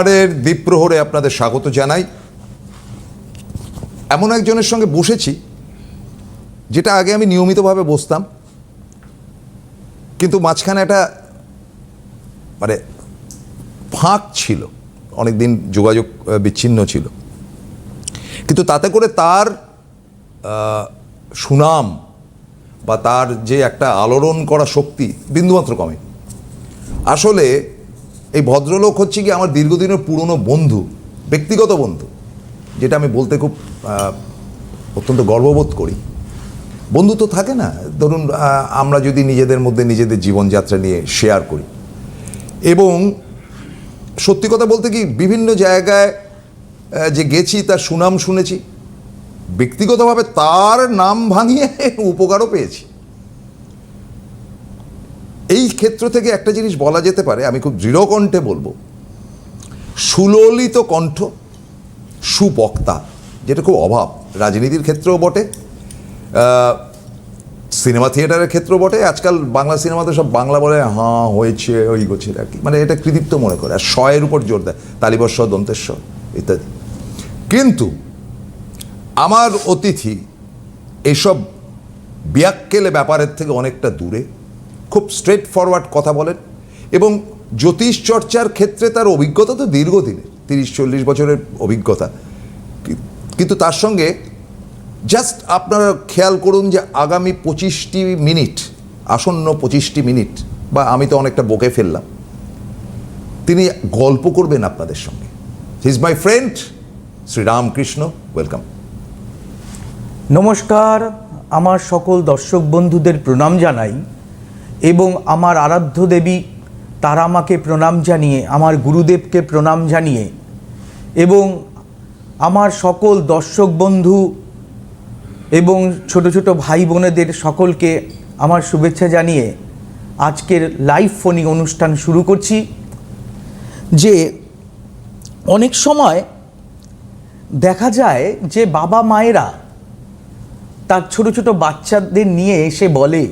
রবিবারের দ্বীপ্রহরে আপনাদের স্বাগত জানাই। এমন একজনের সঙ্গে বসেছি, যেটা আগে আমি নিয়মিতভাবে বসতাম, কিন্তু মাঝখানে একটা মানে ফাঁক ছিল অনেক দিন যোগাযোগ বিচ্ছিন্ন ছিল। কিন্তু তাতে করে তার সুনাম বা তার যে একটা আলোড়ন করা শক্তি বিন্দুমাত্র কমে আসলে এই ভদ্রলোক হচ্ছে কি আমার দীর্ঘদিনের পুরনো বন্ধু, ব্যক্তিগত বন্ধু, যেটা আমি বলতে খুব অত্যন্ত গর্ববোধ করি। বন্ধু তো থাকে না? ধরুন আমরা যদি নিজেদের মধ্যে নিজেদের জীবনযাত্রা নিয়ে শেয়ার করি। এবং সত্যি কথা বলতে কি, বিভিন্ন জায়গায় যে গেছি তার সুনাম শুনেছি, ব্যক্তিগতভাবে তার নাম ভাঙিয়ে উপকারও পেয়েছি। এই ক্ষেত্র থেকে একটা জিনিস বলা যেতে পারে, আমি খুব দৃঢ় কণ্ঠে বলব। সুললিত কণ্ঠ, সুবক্তা, যেটা খুব অভাব। রাজনীতির ক্ষেত্রেও বটে সিনেমা থিয়েটারের ক্ষেত্রেও বটে, আজকাল বাংলা সিনেমাতে সব বাংলা বলে হাঁ হয়েছে, ওই গোছে আর কি। মানে এটা কৃতিত্ব মনে করে, আর শয়ের উপর জোর দেয় তালিবস্ব দন্তেশ্বর ইত্যাদি। কিন্তু আমার অতিথি এসব বিয়াক্কেলে ব্যাপারের থেকে অনেকটা দূরে খুব স্ট্রেট ফরওয়ার্ড কথা বলেন এবং জ্যোতিষ চর্চার ক্ষেত্রে তার অভিজ্ঞতা তো দীর্ঘদিনের, তিরিশ, চল্লিশ বছরের অভিজ্ঞতা। কিন্তু তার সঙ্গে জাস্ট আপনারা খেয়াল করুন যে আগামী পঁচিশটি মিনিট, আসন্ন পঁচিশটি মিনিট, বা আমি তো অনেকটা বকে ফেললাম, তিনি গল্প করবেন আপনাদের সঙ্গে। He is my friend Sriramakrishna welcome নমস্কার, আমার সকল দর্শক বন্ধুদের প্রণাম জানাই। এবং আমার আরাধ্য দেবী তারামাকে প্রণাম জানিয়ে, আমার গুরুদেবকে প্রণাম জানিয়ে এবং আমার সকল দর্শক বন্ধু এবং ছোট ছোট ভাই বোনেদের সকলকে আমার শুভেচ্ছা জানিয়ে আজকের লাইভ ফোনিং অনুষ্ঠান শুরু করছি, যে অনেক সময় দেখা যায় যে বাবা মায়েরা তার ছোট ছোট বাচ্চাদের নিয়ে এসে বলে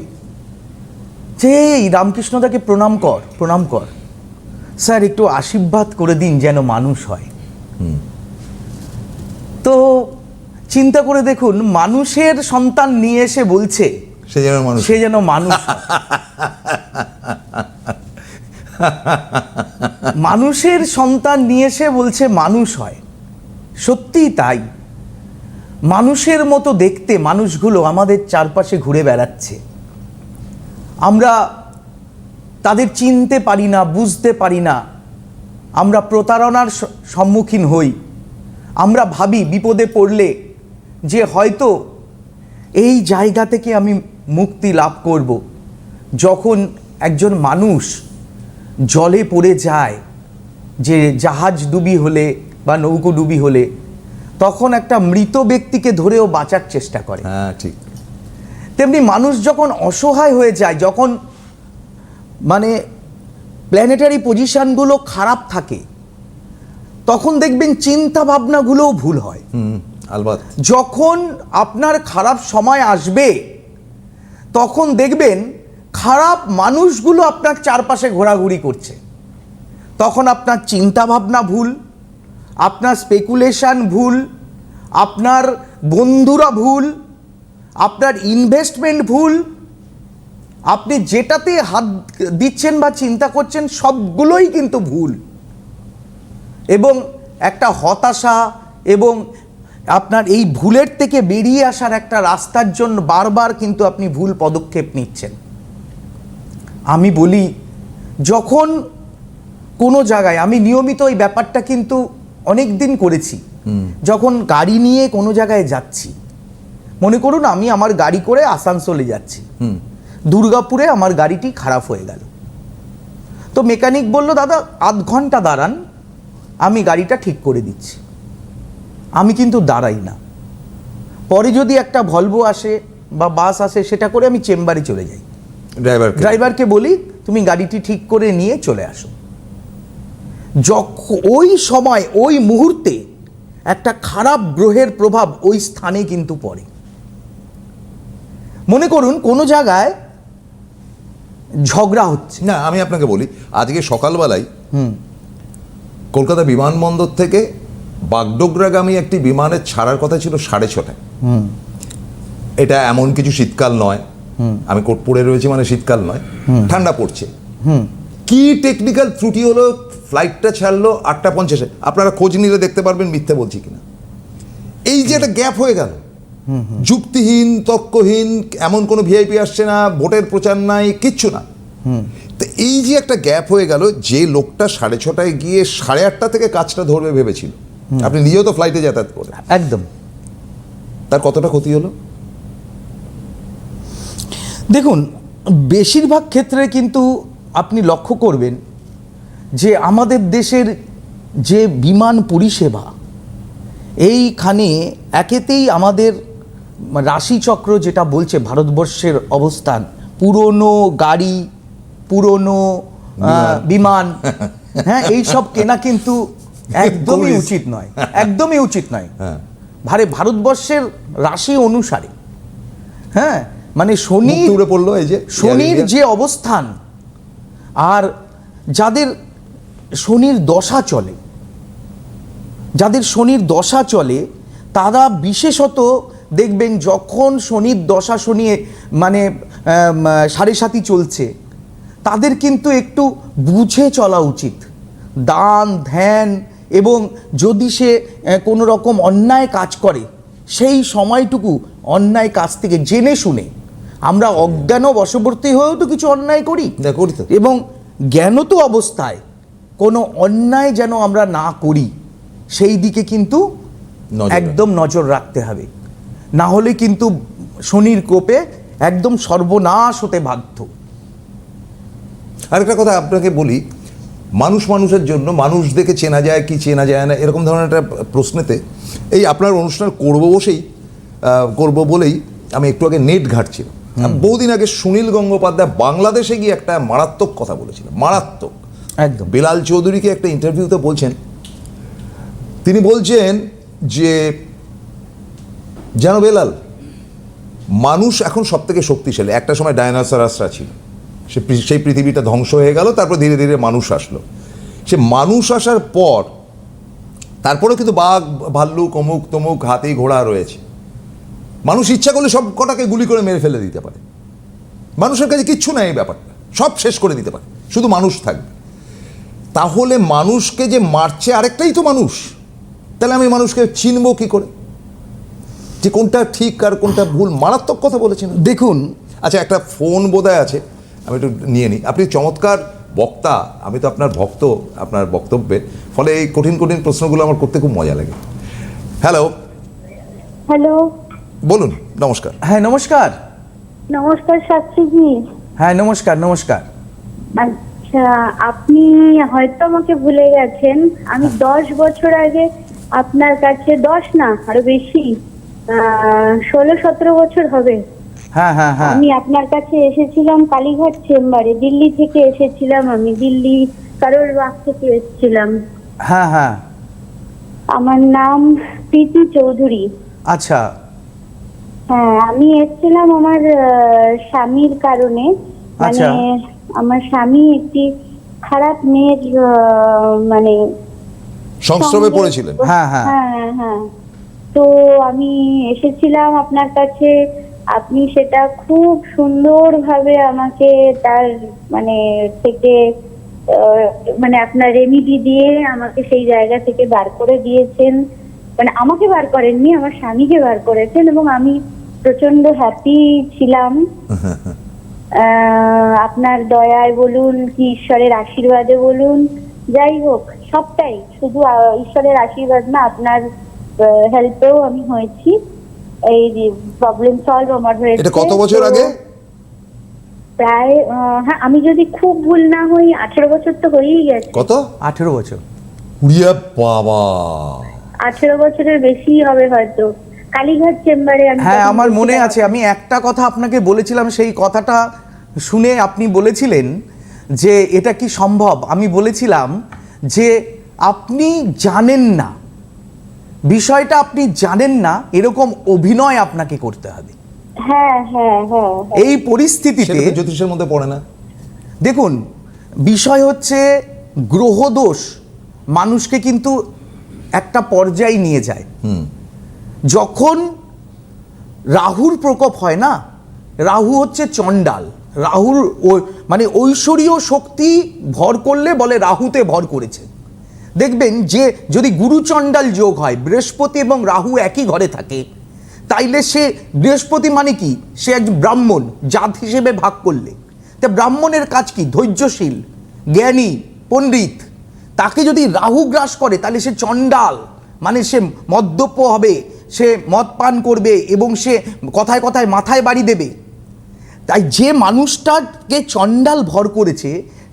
যে এই রামকৃষ্ণদাকে প্রণাম কর প্রণাম কর। স্যার একটু আশীর্বাদ করে দিন যেন মানুষ হয়। তো চিন্তা করে দেখুন মানুষের সন্তান নিয়ে এসে বলছে সে যেন মানুষ সে যেন মানুষ। মানুষের সন্তান নিয়ে এসে বলছে মানুষ হয়। সত্যিই তাই। মানুষের মতো দেখতে মানুষগুলো আমাদের চারপাশে ঘুরে বেড়াচ্ছে। আমরা তাদের চিনতে পারি না, বুঝতে পারি না। আমরা প্রতারণার সম্মুখীন হই। আমরা ভাবি বিপদে পড়লে যে হয়তো এই জায়গা থেকে আমি মুক্তি লাভ করব। যখন একজন মানুষ জলে পড়ে যায়, যে জাহাজ ডুবি হলে বা নৌকো ডুবি হলে, তখন একটা মৃত ব্যক্তিকে ধরেও বাঁচার চেষ্টা করে। হ্যাঁ ঠিক। তেমনি মানুষ যখন অসহায় হয়ে যায় যখন মানে প্ল্যানেটারি পজিশনগুলো খারাপ থাকে তখন দেখবেন চিন্তা ভাবনাগুলোও ভুল হয়। হুম আলবাত। যখন আপনার খারাপ সময় আসবে তখন দেখবেন খারাপ মানুষগুলো আপনার চারপাশে ঘোরাঘুরি করছে। তখন আপনার চিন্তা ভাবনা ভুল আপনার স্পেকুলেশন ভুল আপনার বন্ধুরা ভুল আপনার ইনভেস্টমেন্ট ভুল আপনি যেটাতে হাত দিচ্ছেন বা চিন্তা করছেন সবগুলোই কিন্তু ভুল। এবং একটা হতাশা এবং আপনার এই ভুলের থেকে বেরিয়ে আসার একটা রাস্তার জন্য বারবার কিন্তু আপনি ভুল পদক্ষেপ নিচ্ছেন। আমি বলি যখন কোনো জায়গায় আমি নিয়মিত এই ব্যাপারটা কিন্তু অনেক দিন করেছি যখন গাড়ি নিয়ে কোনো জায়গায় যাচ্ছি মনে করুন আমি আমার গাড়ি করে আসানসোলে যাচ্ছি। দুর্গাপুরে আমার গাড়িটি খারাপ হয়ে গেল। তো মেকানিক বলল দাদা আধ ঘণ্টা দাঁড়ান আমি গাড়িটা ঠিক করে দিচ্ছি। আমি কিন্তু দাঁড়াই না। পরে যদি একটা ভলভো আসে বা বাস আসে সেটা করে আমি চেম্বারে চলে যাই। ড্রাইভার ড্রাইভারকে বলি তুমি গাড়িটি ঠিক করে নিয়ে চলে আসো। যখন ওই সময় ওই মুহূর্তে একটা খারাপ গ্রহের প্রভাব ওই স্থানে কিন্তু পড়ে। মনে করুন কোনো জায়গায় ঝগড়া হচ্ছে। না আমি আপনাকে বলি আজকে সকালবেলায় হুম। কলকাতা বিমানবন্দর থেকে বাগডোগরাগামী একটি বিমানের ছাড়ার কথা ছিল সাড়ে ছটায়। এটা এমন কিছু শীতকাল নয়। আমি কোট পরে রয়েছি মানে শীতকাল নয়। ঠান্ডা পড়ছে। কি টেকনিক্যাল ত্রুটি হলো? ফ্লাইটটা ছাড়লো আটটা পঞ্চাশে। আপনারা খোঁজ নিলে দেখতে পারবেন মিথ্যে বলছি কিনা। এই যে একটা গ্যাপ হয়ে গেল। যুক্তিহীন তর্কহীন এমন কোনো ভিআইপি আসছে না ভোটের প্রচার নাই কিচ্ছু না। তো এই যে একটা গ্যাপ হয়ে গেল যে লোকটা সাড়ে ছটায় গিয়ে সাড়ে আটটা থেকে কাজটা ধরবে ভেবেছিল। আপনি নিজেও তো ফ্লাইটে যাতায়াত করেন। একদম। তার কতটা ক্ষতি হলো? দেখুন বেশিরভাগ ক্ষেত্রে কিন্তু আপনি লক্ষ্য করবেন যে আমাদের দেশের যে বিমান পরিষেবা এইখানে একেতেই আমাদের রাশিচক্র যেটা বলছে ভারতবর্ষের অবস্থান পুরনো গাড়ি পুরনো বিমান। হ্যাঁ এই সব কেনা কিন্তু একদমই উচিত নয় একদমই উচিত নয়। হ্যাঁ। ভারে ভারতবর্ষের রাশি অনুসারে হ্যাঁ মানে শনি উড়ে পড়ল এই যে শনির যে অবস্থান আর যাদের শনির দশা চলে যাদের শনির দশা চলে তারা বিশেষত দেখবেন যখন শনির দশা শনি মানে সাড়ে সাথী চলছে তাদের কিন্তু একটু বুঝে চলা উচিত। দান ধ্যান এবং যদি সে কোনো রকম অন্যায় কাজ করে সেই সময়টুকু অন্যায় কাজ থেকে জেনে শুনে আমরা অজ্ঞান বশবর্তী হয়েও তো কিছু অন্যায় করি। না, করি তো। এবং জ্ঞানত অবস্থায় কোনো অন্যায় যেন আমরা না করি সেই দিকে কিন্তু একদম নজর রাখতে হবে। না হলে কিন্তু শনির কোপে একদম সর্বনাশ হতে বাধ্য। আরেকটা কথা আপনাকে বলি মানুষ মানুষের জন্য মানুষ দেখে চেনা যায় কি চেনা যায় না এরকম ধরনের একটা প্রশ্নেতে এই আপনার অনুষ্ঠান করব বসেই করব বলেই আমি একটু আগে নেট ঘাটছিলাম। বহুদিন আগে সুনীল গঙ্গোপাধ্যায় বাংলাদেশে গিয়ে একটা মারাত্মক কথা বলেছিল মারাত্মক। একদম। বেলাল চৌধুরীকে একটা ইন্টারভিউতে বলছেন তিনি বলছেন যে জানো বেলাল, মানুষ এখন সব থেকে শক্তিশালী। একটা সময় ডায়নাসরাসরা ছিল। সে সেই পৃথিবীটা ধ্বংস হয়ে গেল, তারপর ধীরে ধীরে মানুষ আসলো। সে মানুষ আসার পর, তারপরেও কিন্তু বাঘ, ভাল্লুক, অমুক, তমুক, হাতি, ঘোড়া রয়েছে। মানুষ ইচ্ছা করলে সব কটাকে গুলি করে মেরে ফেলে দিতে পারে। মানুষের কাছে কিচ্ছু নাই এই ব্যাপারটা। সব শেষ করে দিতে পারে। শুধু মানুষ থাকবে। তাহলে মানুষকে যে মারছে, আরেকটাই তো মানুষ। তাহলে আমি মানুষকে চিনবো কি করে? যে কোনটা ঠিক আর কোনটা ভুল মারাত্মক কথা বলেছেন দেখুন। আচ্ছা একটা ফোন বোধহয় আছে আমি একটু নিয়ে নিই। আপনি চমৎকার বক্তা আমি তো আপনার ভক্ত আপনার বক্তব্যে। ফলে এই কঠিন কঠিন প্রশ্নগুলো আমার করতে খুব মজা লাগে। হ্যালো। হ্যালো। বলুন নমস্কার। হ্যাঁ নমস্কার। নমস্কার শাস্ত্রীজি। হ্যাঁ নমস্কার নমস্কার। আচ্ছা আপনি হয়তো আমাকে ভুলে গেছেন। আমি দশ বছর আগে আপনার কাছে দশ না আরও বেশি ষোলো সতেরো বছর হবে। হ্যাঁ হ্যাঁ হ্যাঁ। আমি আপনার কাছে এসেছিলাম কালীঘাট চেম্বারে। দিল্লি থেকে এসেছিলাম আমি। দিল্লি কারোর বাগ থেকে এসেছিলাম। হ্যাঁ হ্যাঁ। আমার নাম প্রীতি চৌধুরী। আচ্ছা। হ্যাঁ আমি এসেছিলাম আমার আহ, স্বামীর কারণে। মানে আচ্ছা। আমার স্বামী একটি খারাপ মেয়ের আহ, মানে সংস্রবে পড়েছিলেন। হ্যাঁ, হ্যাঁ। হ্যাঁ হ্যাঁ। তো আমি এসেছিলাম আপনার কাছে। আপনি সেটা খুব সুন্দরভাবে আমাকে তার মানে থেকে মানে আপনার রেমিডি দিয়ে আমাকে সেই জায়গা থেকে বার করে দিয়েছেন। মানে আমাকে বার করেননি আমার স্বামীকে বার করেছেন এবং আমি প্রচণ্ড হ্যাপি ছিলাম। আপনার দয়ায় বলুন কি ঈশ্বরের আশীর্বাদে বলুন যাই হোক সবটাই। শুধু ঈশ্বরের আশীর্বাদ না আপনার হেল্পেও আমি হয়েছি। এই প্রবলেম সলভ আমার হয়েছে। এটা কত বছর আগে? প্রায় আহ, হ্যাঁ আমি যদি খুব ভুল না হই আঠেরো বছর তো হয়েই গেছে। কত? আঠেরো বছর। উড়িয়া বাবা। আঠেরো বছরের বেশি হবে হয়তো। কালীঘাট চেম্বারে আমি হ্যাঁ আমার মনে আছে আমি একটা কথা আপনাকে বলেছিলাম সেই কথাটা শুনে আপনি বলেছিলেন যে এটা কি সম্ভব? আমি বলেছিলাম যে আপনি জানেন না। বিষয়টা আপনি জানেন না এরকম অভিনয় আপনাকে করতে হবে। হ্যাঁ হ্যাঁ হ্যাঁ। এই পরিস্থিতিতে জ্যোতিষের মধ্যে পড়ে না। দেখুন বিষয় হচ্ছে গ্রহদোষ মানুষকে কিন্তু একটা পর্যায়ে নিয়ে যায়। হুম। যখন রাহুর প্রকোপ হয় না রাহু হচ্ছে চণ্ডাল। রাহুর মানে ঐশ্বরীয় শক্তি ভর করলে বলে রাহুতে ভর করেছে। দেখবেন যে যদি গুরু চণ্ডাল যোগ হয়, বৃহস্পতি এবং রাহু একই ঘরে থাকে, তাইলে সে বৃহস্পতি মানে কি? সে এক ব্রাহ্মণ, জাত হিসেবে ভাগ করলে। তা ব্রাহ্মণের কাজ কি? ধৈর্যশীল, জ্ঞানী, পণ্ডিত। তাকে যদি রাহু গ্রাস করে তাহলে সে চণ্ডাল মানে সে মদ্যপ হবে, সে মদ পান করবে এবং সে কথায় কথায় মাথায় বাড়ি দেবে। তাই যে মানুষটাকে চণ্ডাল ভর করেছে,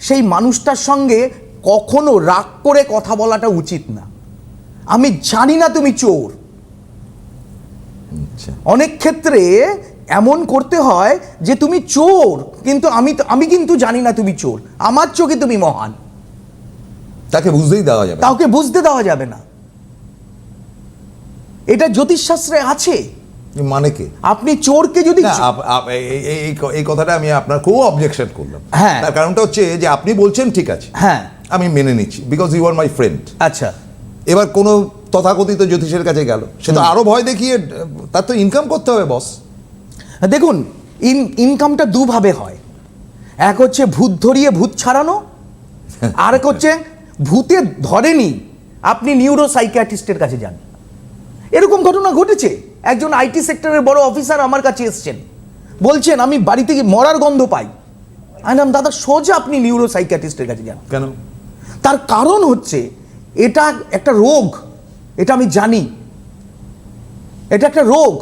সেই মানুষটার সঙ্গে কখনো রাগ করে কথা বলাটা উচিত না। আমি জানি না তুমি চোর। আচ্ছা। অনেক ক্ষেত্রে এমন করতে হয় যে তুমি চোর কিন্তু আমি তো- আমি কিন্তু জানি না তুমি চোর। আমার চোখে তুমি মহান। তাকে বুঝতেই দেওয়া যাবে। কাউকে বুঝতে দেওয়া যাবে না। এটা জ্যোতিষশাস্ত্রে আছে। মানে কে? আপনি চোরকে যদি এই কথাটা আমি আপনার খুব অবজেকশন করলাম। হ্যাঁ। তার কারণটা হচ্ছে যে আপনি বলছেন ঠিক আছে। হ্যাঁ। আমি মেনে নিচ্ছি because you are my friend আচ্ছা। এবার কোনো তথাকথিত জ্যোতিষের কাছে গেল। সে তো আরও ভয় দেখিয়ে তার তো ইনকাম করতে হবে বস দেখুন ইন ইনকামটা দুভাবে হয়। এক হচ্ছে ভূত ধরিয়ে ভূত ছাড়ানো আর এক হচ্ছে ভূতে ধরেনি আপনি নিউরো সাইকিয়াট্রিস্টের কাছে যান। এরকম ঘটনা ঘটেছে। একজন আইটি সেক্টরের বড় অফিসার আমার কাছে এসছেন। বলছেন আমি বাড়ি থেকে মরার গন্ধ পাই। আমি বললাম, দাদা সোজা আপনি নিউরো সাইকিয়াট্রিস্টের কাছে যান। কেন? তার কারণ হচ্ছে, এটা একটা রোগ, এটা আমি জানি। এটা একটা রোগ।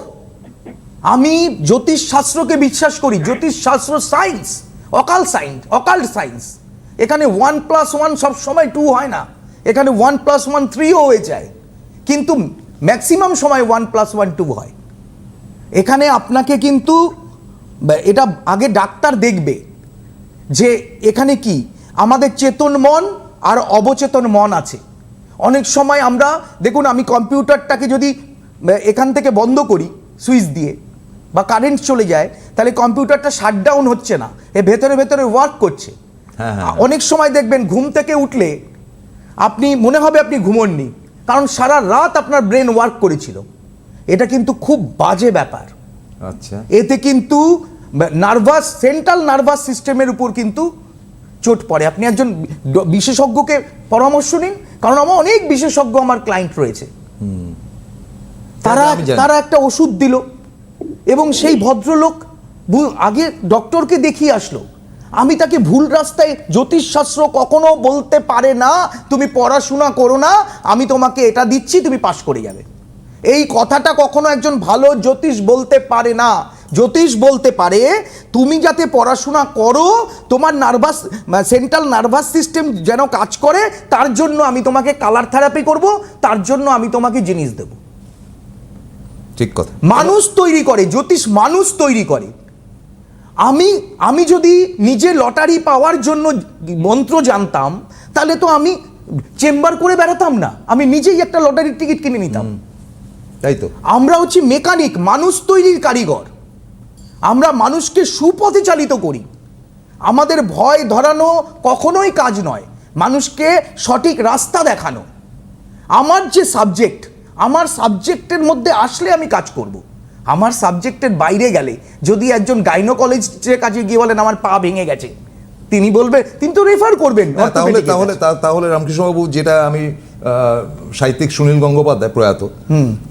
আমি জ্যোতিষ শাস্ত্রকে বিশ্বাস করি জ্যোতিষ শাস্ত্র science, occult science occult science. এখানে ওয়ান প্লাস ওয়ান সব সময় টু হয় না। এখানে ওয়ান প্লাস ওয়ান থ্রিও হয়ে যায়। কিন্তু ম্যাক্সিমাম সময় ওয়ান প্লাস ওয়ান টু হয়। এখানে আপনাকে কিন্তু এটা আগে ডাক্তার দেখবে যে এখানে কি? আমাদের চেতন মন আর অবচেতন মন আছে। অনেক সময় আমরা দেখুন আমি কম্পিউটারটাকে যদি এখান থেকে বন্ধ করি সুইচ দিয়ে বা কারেন্ট চলে যায় তাহলে কম্পিউটারটা শাটডাউন হচ্ছে না এ ভেতরে ভেতরে ওয়ার্ক করছে। হ্যাঁ, হ্যাঁ। অনেক সময় দেখবেন ঘুম থেকে উঠলে আপনি মনে হবে আপনি ঘুমননি কারণ সারা রাত আপনার ব্রেন ওয়ার্ক করেছিল। এটা কিন্তু খুব বাজে ব্যাপার। আচ্ছা। এতে কিন্তু নার্ভাস সেন্ট্রাল নার্ভাস সিস্টেমের উপর কিন্তু চোট পড়ে। আপনি একজন বিশেষজ্ঞকে পরামর্শ নিন কারণ আমার অনেক বিশেষজ্ঞ আমার ক্লায়েন্ট রয়েছে। তারা তারা একটা ওষুধ দিল এবং সেই ভদ্রলোক আগে ডক্টরকে দেখিয়ে আসলো। আমি তাকে ভুল রাস্তায় জ্যোতিষশাস্ত্র কখনো বলতে পারে না তুমি পড়াশোনা করো না আমি তোমাকে এটা দিচ্ছি তুমি পাশ করে যাবে। এই কথাটা কখনো একজন ভালো জ্যোতিষ বলতে পারে না। জ্যোতিষ বলতে পারে তুমি যাতে পড়াশোনা করো তোমার নার্ভাস সেন্ট্রাল নার্ভাস সিস্টেম যেন কাজ করে তার জন্য আমি তোমাকে কালার থেরাপি করব তার জন্য আমি তোমাকে জিনিস দেবো। ঠিক কথা। মানুষ তৈরি করে জ্যোতিষ মানুষ তৈরি করে। আমি আমি যদি নিজে লটারি পাওয়ার জন্য মন্ত্র জানতাম তাহলে তো আমি চেম্বার করে বেড়াতাম না। আমি নিজেই একটা লটারির টিকিট কিনে নিতাম। তাই তো। আমরা হচ্ছি মেকানিক মানুষ তৈরির কারিগর। আমরা মানুষকে সুপথে চালিত করি। আমাদের ভয় ধরানো কখনোই কাজ নয়। মানুষকে সঠিক রাস্তা দেখানো। আমার যে সাবজেক্ট আমার সাবজেক্টের মধ্যে আসলে আমি কাজ করব। আমার সাবজেক্টের বাইরে গেলে যদি একজন গাইনোকলেজের কাছে গিয়ে বলেন, আমার পা ভেঙে গেছে। তিনি বলবে তিনি তো রেফার করবেন হ্যাঁ, তাহলে তাহলে তাহলে রামকৃষ্ণবাবু যেটা আমি সাহিত্যিক সুনীল গঙ্গোপাধ্যায় প্রয়াত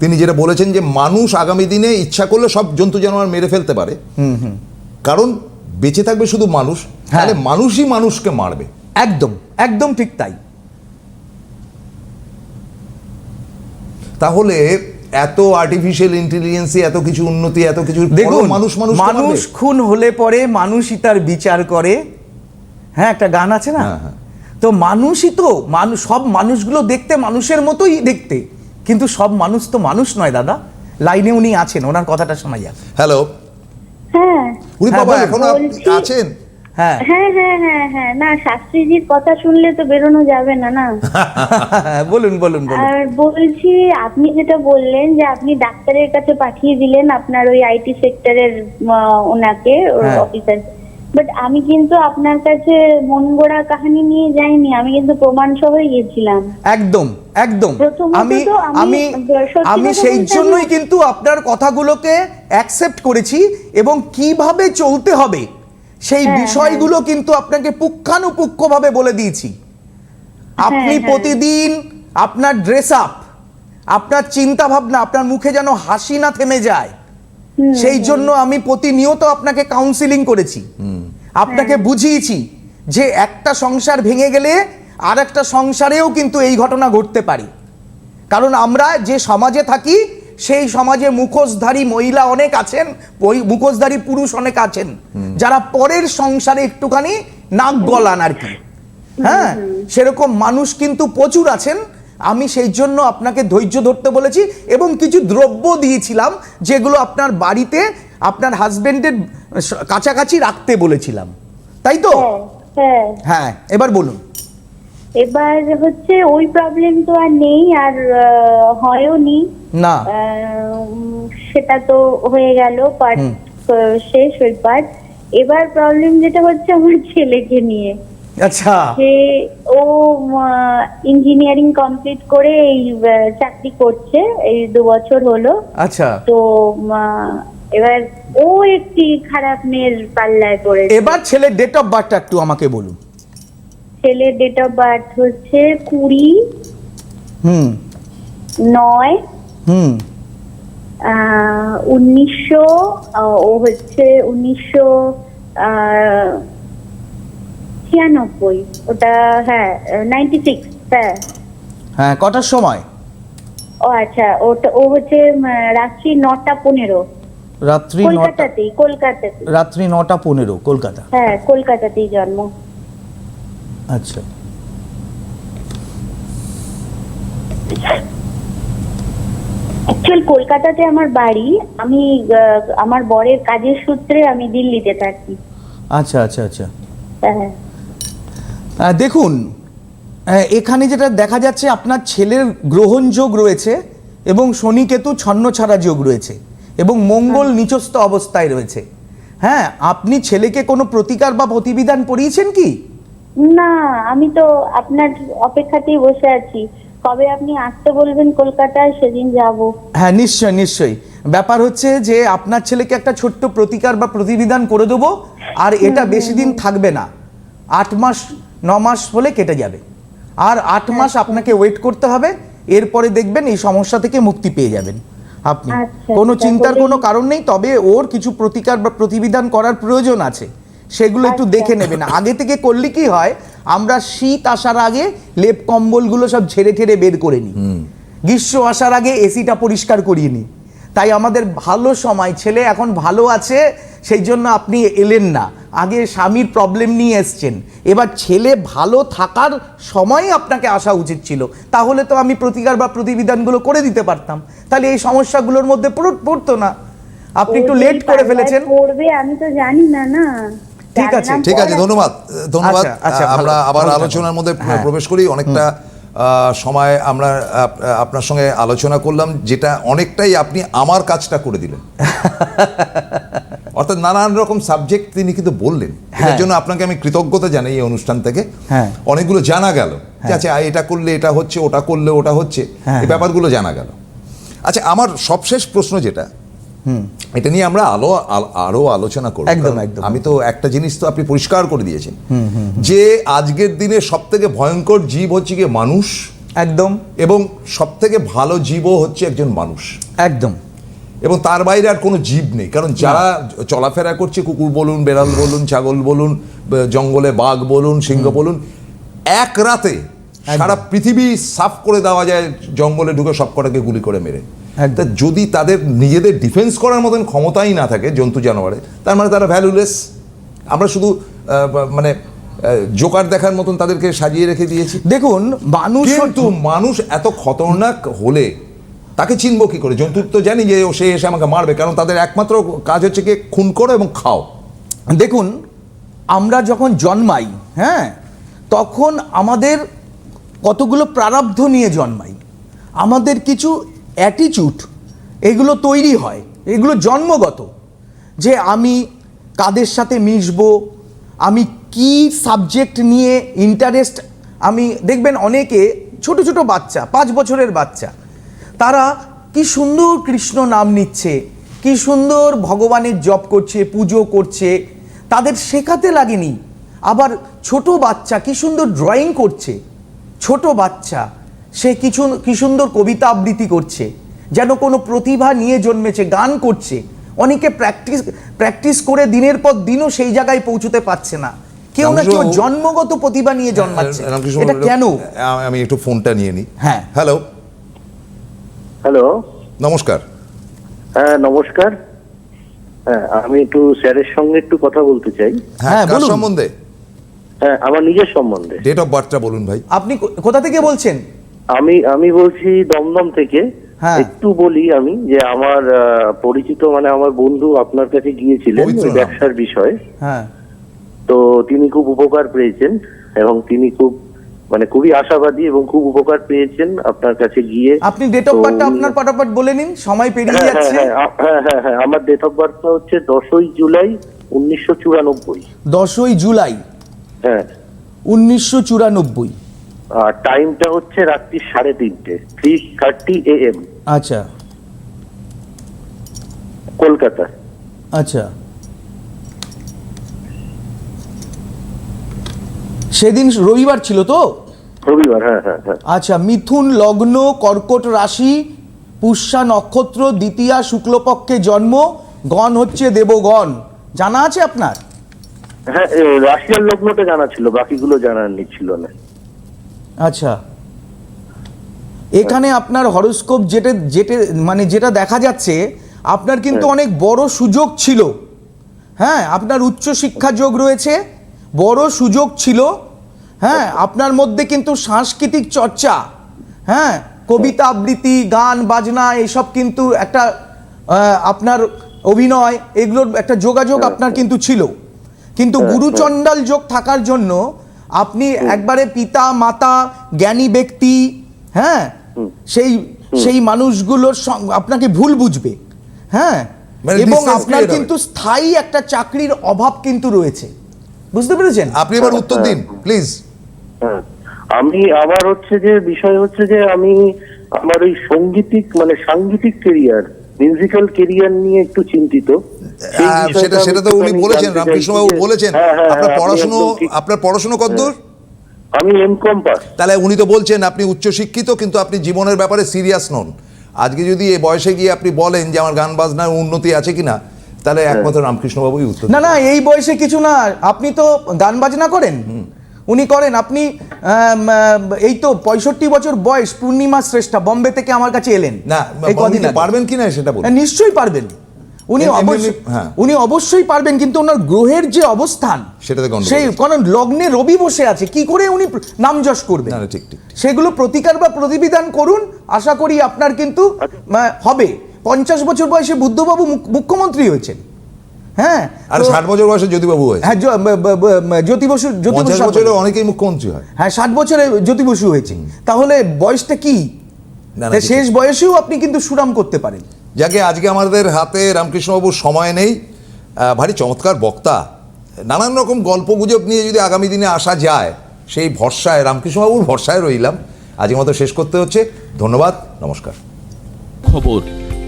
তিনি যেটা বলেছেন যে মানুষ আগামী দিনে ইচ্ছা করলে সব জন্তু জানোয়ার মেরে ফেলতে পারে। কারণ বেঁচে থাকবে শুধু মানুষ হ্যাঁ। তাহলে মানুষই মানুষকে মারবে। একদম একদম ঠিক তাই। তাহলে এত আর্টিফিশিয়াল ইন্টেলিজেন্সি এত কিছু উন্নতি এত কিছু দেখুন মানুষ মানুষ মানুষ খুন হলে পরে মানুষই তার বিচার করে হ্যাঁ একটা গান আছে না? হ্যাঁ, হ্যাঁ। তো মানুষই তো মানুষ সব মানুষগুলো দেখতে মানুষের মতোই দেখতে। কিন্তু সব মানুষ তো মানুষ নয় দাদা। লাইনে উনি আছেন ওনার কথাটা শোনা যাক হ্যালো। হ্যাঁ। উনি হ্যাঁ, বাবা এখনও আছেন? হ্যাঁ। হ্যাঁ হ্যাঁ হ্যাঁ না শাস্ত্রীজির কথা শুনলে তো বেরোনো যাবে না না? বলুন বলুন বলুন। আর বলছি আপনি যেটা বললেন যে আপনি ডাক্তারের কাছে পাঠিয়ে দিলেন আপনার ওই আইটি সেক্টরের ওনাকে। অফিসার বাট আমি কিন্তু আপনার কাছে মন গড়া কাহিনী নিয়ে যাইনি আমি কিন্তু প্রমাণ সহই গেছিলাম একদম একদম। আমি আমি আমি সেই জন্যই কিন্তু আপনার কথাগুলোকে অ্যাকসেপ্ট করেছি এবং কীভাবে চলতে হবে সেই হ্যাঁ, বিষয়গুলো কিন্তু আপনাকে পুঙ্খানুপুঙ্খভাবে বলে দিয়েছি। আপনি হ্যাঁ। প্রতিদিন আপনার ড্রেস আপ আপনার চিন্তা ভাবনা আপনার মুখে যেন হাসি না থেমে যায় সেই জন্য আমি প্রতিনিয়ত আপনাকে কাউন্সিলিং করেছি। আপনাকে বুঝিয়েছি যে একটা সংসার ভেঙে গেলে আর একটা সংসারেও কিন্তু এই ঘটনা ঘটতে পারে। কারণ আমরা যে সমাজে থাকি সেই সমাজে মুখোশধারী মহিলা অনেক আছেন ওই মুখোশধারী পুরুষ অনেক আছেন। যারা পরের সংসারে একটুখানি নাক গলান আর কি। হ্যাঁ? সেরকম মানুষ কিন্তু প্রচুর আছেন। আমি সেই জন্য আপনাকে ধৈর্য ধরতে বলেছি এবং কিছু দ্রব্য দিয়েছিলাম যেগুলো আপনার বাড়িতে আপনার হাজবেন্ডের কাছাকাছি রাখতে বলেছিলাম। তাই তো? হ্যাঁ হ্যাঁ। হ্যাঁ এবার বলুন। এবার হচ্ছে ওই প্রবলেম তো আর নেই আর আহ, হয়ও নি। না। সেটা তো হয়ে গেল পার্ট শেষ ওই পার্ট এবার প্রবলেম যেটা হচ্ছে আমার ছেলেকে নিয়ে। আচ্ছা। যে ও ইঞ্জিনিয়ারিং কমপ্লিট করে এই চাকরি করছে এই দু বছর হলো। আচ্ছা। তো এবার ও একটি খারাপ মেয়ের পাল্লায় পড়েছে। এবার ছেলের ডেট অফ বার্থটা একটু আমাকে বলুন। ছেলের ডেট অফ বার্থ হচ্ছে কুড়ি হুম। নয় হুম। উনিশশো আহ, ও হচ্ছে উনিশশো ছিয়ানব্বই। ওটা হ্যাঁ নাইনটি সিক্স হ্যাঁ। হ্যাঁ কটার সময়? ও আচ্ছা ওটা ও হচ্ছে রাত্রি নটা পনেরো। রাত্রি কলকাতাতেই কলকাতাতে রাত্রি নটা পনেরো কলকাতা? হ্যাঁ কলকাতাতেই জন্ম। আচ্ছা। অ্যাকচুয়াল কলকাতাতে আমার বাড়ি আমি আমার বরের কাজের সূত্রে আমি দিল্লিতে থাকি। আচ্ছা আচ্ছা আচ্ছা। হ্যাঁ দেখুন আহ, এখানে যেটা দেখা যাচ্ছে আপনার ছেলের গ্রহণ যোগ রয়েছে এবং শনি কেতু ছন্ন ছাড়া যোগ রয়েছে। এবং মঙ্গল নিচস্থ অবস্থায় রয়েছে। হ্যাঁ আপনি ছেলেকে কোনো প্রতিকার বা প্রতিবিধান পড়িয়েছেন কি? না আমি তো আপনার অপেক্ষাতেই বসে আছি। কবে আপনি আসতে বলবেন কলকাতায় সেদিন যাব। হ্যাঁ নিশ্চয় নিশ্চয়ই। ব্যাপার হচ্ছে যে আপনার ছেলেকে একটা ছোট্ট প্রতিকার বা প্রতিবিধান করে দেবো আর এটা বেশি দিন থাকবে না। আট মাস ন মাস হলে কেটে যাবে। আর আট মাস আপনাকে ওয়েট করতে হবে এরপরে দেখবেন এই সমস্যা থেকে মুক্তি পেয়ে যাবেন। আপনি। আচ্ছা, কোনো চিন্তার কোনো কারণ নেই তবে ওর কিছু প্রতিকার বা প্রতিবিধান করার প্রয়োজন আছে। সেগুলো একটু আচ্ছা। দেখে নেবেন আগে থেকে করলে কি হয় আমরা শীত আসার আগে লেপ কম্বলগুলো সব ঝেড়ে ঠেড়ে বের করে নিই। গ্রীষ্ম আসার আগে এসিটা পরিষ্কার করিয়ে নিই। তাই আমাদের ভালো সময় ছেলে এখন ভালো আছে সেই জন্য আপনি এলেন না। আগে স্বামীর প্রবলেম নিয়ে এসছেন। এবার ছেলে ভালো থাকার সময় আপনাকে আসা উচিত ছিল। তাহলে তো আমি প্রতিকার বা প্রতিবিধানগুলো করে দিতে পারতাম। তাহলে এই সমস্যাগুলোর মধ্যে পড়তো না। আপনি একটু লেট করে ফেলেছেন। পড়বে আমি তো জানি না না। ঠিক আছে, ঠিক আছে ধন্যবাদ ধন্যবাদ। আচ্ছা, আচ্ছা, আমরা আবার আলোচনার মধ্যে হ্যাঁ। প্রবেশ করি। অনেকটা আহ, সময় আমরা আপনার সঙ্গে আলোচনা করলাম যেটা অনেকটাই আপনি আমার কাজটা করে দিলেন। অর্থাৎ নানান রকম সাবজেক্ট তিনি কিন্তু বললেন। এর হ্যাঁ। জন্য আপনাকে আমি কৃতজ্ঞতা জানাই এই অনুষ্ঠান থেকে। হ্যাঁ। অনেকগুলো জানা গেল। যে আচ্ছা এটা করলে এটা হচ্ছে ওটা করলে ওটা হচ্ছে হ্যাঁ, এই ব্যাপারগুলো জানা গেল। আচ্ছা আমার সবশেষ প্রশ্ন যেটা এটা নিয়ে আমরা আলো আরও আলোচনা করব। একদম, একদম। আমি তো একটা জিনিস তো আপনি পরিষ্কার করে দিয়েছেন। যে আজকের দিনে সব থেকে ভয়ঙ্কর জীব হচ্ছে গিয়ে মানুষ একদম। এবং সব থেকে ভালো জীবও হচ্ছে একজন মানুষ। একদম। এবং তার বাইরে আর কোনো জীব নেই। কারণ যারা চলাফেরা করছে কুকুর বলুন বেড়াল বলুন ছাগল বলুন জঙ্গলে বাঘ বলুন সিংহ বলুন এক রাতে সারা পৃথিবী সাফ করে দেওয়া যায় জঙ্গলে ঢুকে সব কটাকে গুলি করে মেরে। একদম। তা যদি তাদের নিজেদের ডিফেন্স করার মতন ক্ষমতাই না থাকে জন্তু জানোয়ারে তার মানে তারা ভ্যালুলেস আমরা শুধু মানে জোকার দেখার মতন তাদেরকে সাজিয়ে রেখে দিয়েছি। দেখুন মানুষ কিন্তু মানুষ এত খতরনাক হলে তাকে চিনবো কি করে? জন্তু তো জানি যে ও, সে এসে আমাকে মারবে, কারণ তাদের একমাত্র কাজ হচ্ছে কি খুন করো এবং খাও দেখুন, আমরা যখন জন্মাই হ্যাঁ তখন আমাদের কতগুলো প্রারব্ধ নিয়ে জন্মাই। আমাদের কিছু অ্যাটিচিউড এগুলো তৈরি হয়, এগুলো জন্মগত। যে আমি কাদের সাথে মিশবো, আমি কি সাবজেক্ট নিয়ে ইন্টারেস্ট আমি, দেখবেন অনেকে ছোট ছোট বাচ্চা, পাঁচ বছরের বাচ্চা তারা কি সুন্দর কৃষ্ণ নাম নিচ্ছে কি সুন্দর ভগবানের জপ করছে পুজো করছে তাদের শেখাতে লাগেনি। আবার ছোট বাচ্চা কি সুন্দর ড্রয়িং করছে ছোট বাচ্চা সে কিছু কি সুন্দর কবিতা আবৃত্তি করছে যেন কোনো প্রতিভা নিয়ে জন্মেছে গান করছে অনেকে প্র্যাকটিস প্র্যাকটিস করে দিনের পর দিনও সেই জায়গায় পৌঁছতে পারছে না। কেউ না কেউ জন্মগত প্রতিভা নিয়ে জন্মাচ্ছে। রামকৃষ্ণ এটা কেন? আমি একটু ফোনটা নিয়ে নিই হ্যাঁ। হ্যালো হ্যালো নমস্কার। হ্যাঁ নমস্কার। হ্যাঁ আমি একটু স্যারের সঙ্গে একটু কথা বলতে চাই। হ্যাঁ হ্যাঁ, কার সম্বন্ধে? হ্যাঁ আমার নিজের সম্বন্ধে। ডেট অফ বার্থটা বলুন ভাই। আপনি কোথা থেকে বলছেন? আমি আমি বলছি দমদম থেকে। হ্যাঁ। একটু বলি আমি যে আমার পরিচিত মানে আমার বন্ধু আপনার কাছে গিয়েছিলেন ব্যবসার বিষয়ে। হ্যাঁ। তো তিনি খুব উপকার পেয়েছেন এবং তিনি খুব মানে খুবই আশাবাদী এবং খুব উপকার পেয়েছেন আপনার কাছে গিয়ে। আপনি ডেট অফ বার্থটা আপনার পটাপট বলে নিন সময় পেরিয়ে হ্যাঁ যাচ্ছে। হ্যাঁ হ্যাঁ হ্যাঁ হ্যাঁ আমার ডেট অফ বার্থটা হচ্ছে দশই জুলাই উনিশশো চুরানব্বই। দশই জুলাই? হ্যাঁ। উনিশশো চুরানব্বই। আর টাইমটা হচ্ছে রাত্রি সাড়ে তিনটে থ্রি থার্টি এ এম আচ্ছা। কলকাতা। আচ্ছা। সেদিন রবিবার ছিল তো? রবিবার হ্যাঁ হ্যাঁ হ্যাঁ। আচ্ছা মিথুন লগ্ন কর্কট রাশি পুষ্যা নক্ষত্র দ্বিতীয়া শুক্লপক্ষে জন্ম গণ হচ্ছে দেবগণ। জানা আছে আপনার? হ্যাঁ রাশিয়ার লগ্নটা জানা ছিল বাকিগুলো জানার ছিল না। আচ্ছা। এখানে আপনার হরোস্কোপ যেটা যেটা মানে যেটা দেখা যাচ্ছে আপনার কিন্তু অনেক বড় সুযোগ ছিল। হ্যাঁ আপনার উচ্চ শিক্ষা যোগ রয়েছে বড় সুযোগ ছিল হ্যাঁ আপনার মধ্যে কিন্তু সাংস্কৃতিক চর্চা হ্যাঁ কবিতা আবৃত্তি গান বাজনা এসব কিন্তু একটা আপনার অভিনয় এগুলোর একটা যোগাযোগ আপনার কিন্তু ছিল। কিন্তু গুরুচণ্ডাল যোগ থাকার জন্য আপনি একবারে পিতা মাতা জ্ঞানী ব্যক্তি হ্যাঁ সেই সেই মানুষগুলোর আপনাকে ভুল বুঝবে হ্যাঁ মানে এবং আপনার কিন্তু স্থায়ী একটা চাকরির অভাব কিন্তু রয়েছে। বুঝতে পেরেছেন? আপনি এবার উত্তর দিন প্লিজ হ্যাঁ আমি আমার হচ্ছে যে বিষয় হচ্ছে যে আমি আমার ওই সঙ্গীতিক মানে সাংগীতিক কেরিয়ার মিউজিক্যাল কেরিয়ার নিয়ে একটু চিন্তিত। সেটা সেটা তো উনি বলেছেন রামকৃষ্ণ বাবু বলেছেন। হ্যাঁ, হ্যাঁ, আপনার আপনি পড়াশুনো আপনার পড়াশুনো কতদূর আমি এম কম পাস তাহলে উনি তো বলছেন আপনি উচ্চশিক্ষিত কিন্তু আপনি জীবনের ব্যাপারে সিরিয়াস নন। আজকে যদি এই বয়সে গিয়ে আপনি বলেন যে আমার গান বাজনার উন্নতি আছে কিনা তাহলে একমাত্র রামকৃষ্ণবাবুই উত্তর না না এই বয়সে কিছু না। আপনি তো গান বাজনা করেন। উনি করেন। আপনি আহ, এই তো পঁয়ষট্টি বছর বয়স পূর্ণিমা শ্রেষ্ঠা বম্বে থেকে আমার কাছে এলেন। না পারবেন কিনা সেটা বলুন। হ্যাঁ, নিশ্চয়ই পারবেন। উনি অবশ্যই হ্যাঁ। উনি অবশ্যই পারবেন কিন্তু ওনার গ্রহের যে অবস্থান সেই কারণ লগ্নে রবি বসে আছে কি করে উনি নাম যশ করবেন? ঠিক। সেগুলো প্রতিকার বা প্রতিবিধান করুন আশা করি আপনার কিন্তু হবে। পঞ্চাশ বছর বয়সে বুদ্ধবাবু মুখ্যমন্ত্রী হয়েছেন। হ্যাঁ আর ষাট বছর বয়সে জ্যোতিবাবু হয়েছে হ্যাঁ জ্যোতি বসু জ্যোতি বসু বছরে অনেকেই মুখ্যমন্ত্রী হয়। হ্যাঁ ষাট বছরে জ্যোতি বসু হয়েছে তাহলে বয়সটা কি? না, না, শেষ বয়সেও আপনি কিন্তু সুনাম করতে পারেন। যাকে আজকে আমাদের হাতে রামকৃষ্ণবাবুর সময় নেই ভারী চমৎকার বক্তা। নানান রকম গল্প গুজব নিয়ে যদি আগামী দিনে আসা যায় সেই ভরসায় রামকৃষ্ণবাবুর ভরসায় রইলাম। আজকের মতো শেষ করতে হচ্ছে। ধন্যবাদ নমস্কার। খবর